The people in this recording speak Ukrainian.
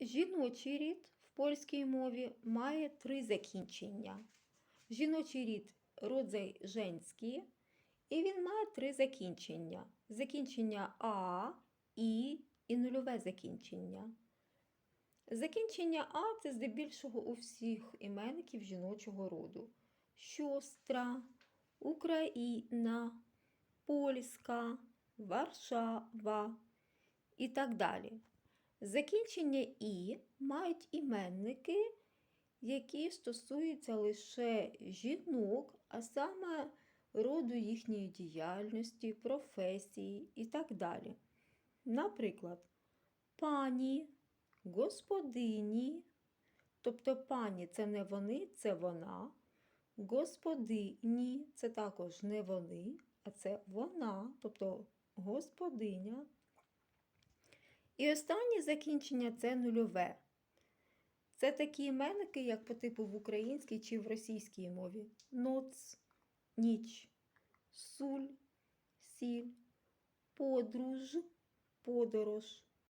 Жіночий рід в польській мові має три закінчення. Жіночий рід родзай женський, і він має три закінчення: закінчення А, І і нульове закінчення. Закінчення А це здебільшого у всіх іменників жіночого роду: Сьостра, Україна, Польська, Варшава і так далі. Закінчення І мають іменники, які стосуються лише жінок, а саме роду їхньої діяльності, професії і так далі. Наприклад, пані, господині, тобто пані це не вони, це вона. Господині це також не вони, а це вона, тобто господиня. І останнє закінчення це нульове. Це такі іменники, як по типу в українській чи в російській мові: ноц, ніч, суль, сіль, подруж, подорож,